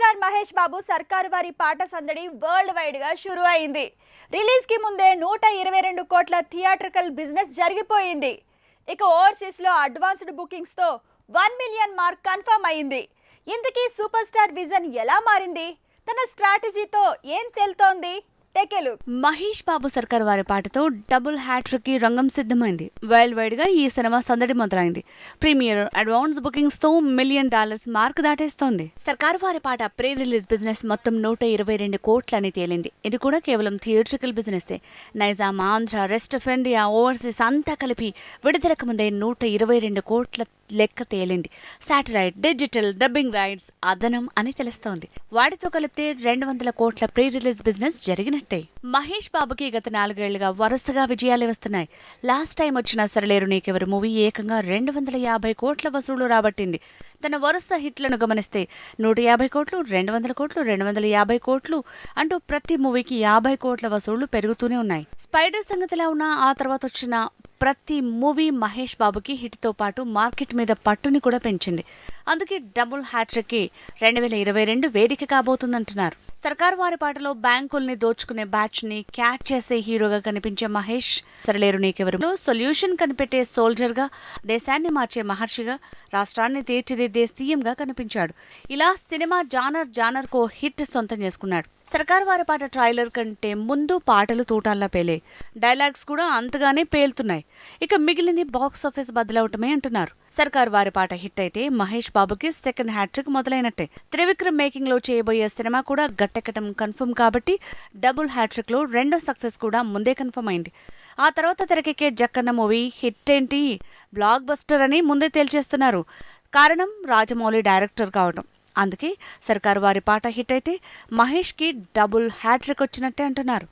Star Mahesh Babu సర్కారు వారి పాట సందడి వరల్డ్ వైడ్గా షురు అయింది. రిలీజ్కి ముందే నూట ఇరవై రెండు కోట్ల థియేట్రికల్ బిజినెస్ జరిగిపోయింది. ఇక ఓవర్సీస్లో అడ్వాన్స్డ్ బుకింగ్స్తో వన్ మిలియన్ మార్క్ కన్ఫర్మ్ అయింది. ఇంతకీ సూపర్ స్టార్ విజన్ ఎలా మారింది? తన స్ట్రాటజీతో ఏం తెలుతోంది? టెకెలు. మహేష్ బాబు సర్కార్ వారి పాటతో డబుల్ హ్యాట్రిక్కి రంగం సిద్ధమైంది. వరల్డ్ వైడ్గా ఈ సినిమా సందడి మొదలైంది. ప్రీమియర్ అడ్వాన్స్ బుకింగ్స్తో మిలియన్ డాలర్స్ మార్క్ దాటేస్తోంది. సర్కార్ వారి పాట ప్రీ రిలీజ్ బిజినెస్ మొత్తం నూట ఇరవై రెండు కోట్లని తేలింది. ఇది కూడా కేవలం theatrical business Nizam Andhra rest of India overseas అంతా కలిపి విడుదలకు ముందే నూట ఇరవై రెండు కోట్ల లెక్క తేలింది. శాటిలైట్ డిజిటల్ డబ్బింగ్ రైట్స్ అదనం అని తెలుస్తోంది. వాటితో కలిపితే రెండు వందల కోట్ల ప్రీ రిలీజ్ బిజినెస్ జరిగిన జరిగినట్టే మహేష్ బాబుకి గత నాలుగేళ్ళుగా వరుసగా విజయాలే వస్తున్నాయి. లాస్ట్ టైం వచ్చిన సరలేరు నీకెవరు మూవీ ఏకంగా రెండు వందల యాభై కోట్ల వసూళ్ళు రాబట్టింది. తన వరుస హిట్లను గమనిస్తే నూట యాభై కోట్లు రెండు వందల కోట్లు రెండు వందల యాభై కోట్లు అంటూ ప్రతి మూవీకి యాభై కోట్ల వసూళ్ళు పెరుగుతూనే ఉన్నాయి. స్పైడర్ సంగతిలా ఉన్న ఆ తర్వాత వచ్చిన ప్రతి మూవీ మహేష్ బాబుకి హిట్తో పాటు మార్కెట్ మీద పట్టుని కూడా పెంచింది. అందుకే డబుల్ హ్యాట్రిక్కి రెండు వేల ఇరవై రెండు వేదిక కాబోతుందంటున్నారు. సర్కార్ వారి పాటలో బ్యాంకుల్ని దోచుకునే బ్యాచ్ని క్యాచ్ చేసే హీరోగా కనిపించే మహేష్ సరలేరు నీకెవరు? సొల్యూషన్ కనిపెట్టే సోల్జర్గా దేశాన్ని మార్చే మహర్షిగా రాష్ట్రాన్ని తీర్చిదిద్దే సీఎంగా కనిపించాడు. ఇలా సినిమా జానర్ జానర్ కో హిట్ సొంతం చేసుకున్నాడు. సర్కార్ వారి పాట ట్రైలర్ కంటే ముందు పాటలు తూటాల్లా పేలే. డైలాగ్స్ కూడా అంతగానే పేలుతున్నాయి. ఇక మిగిలింది బాక్స్ ఆఫీస్ బదులవటమే అంటున్నారు. సర్కార్ వారి పాట హిట్ అయితే మహేష్ బాబుకి సెకండ్ హ్యాట్రిక్ మొదలైనట్టే. త్రివిక్రమ్ మేకింగ్లో చేయబోయే సినిమా కూడా గట్టెక్కటం కన్ఫర్మ్ కాబట్టి డబుల్ హ్యాట్రిక్లో రెండో సక్సెస్ కూడా ముందే కన్ఫర్మ్ అయింది. ఆ తర్వాత తెరకెక్కే జక్కన్న మూవీ హిట్ ఏంటి? బ్లాక్ బస్టర్ అని ముందే తేల్చేస్తున్నారు. కారణం రాజమౌళి డైరెక్టర్ కావటం. అందుకే సర్కారు వారి పాట హిట్ అయితే మహేష్కి డబుల్ హ్యాట్రిక్ వచ్చినట్టే అంటున్నారు.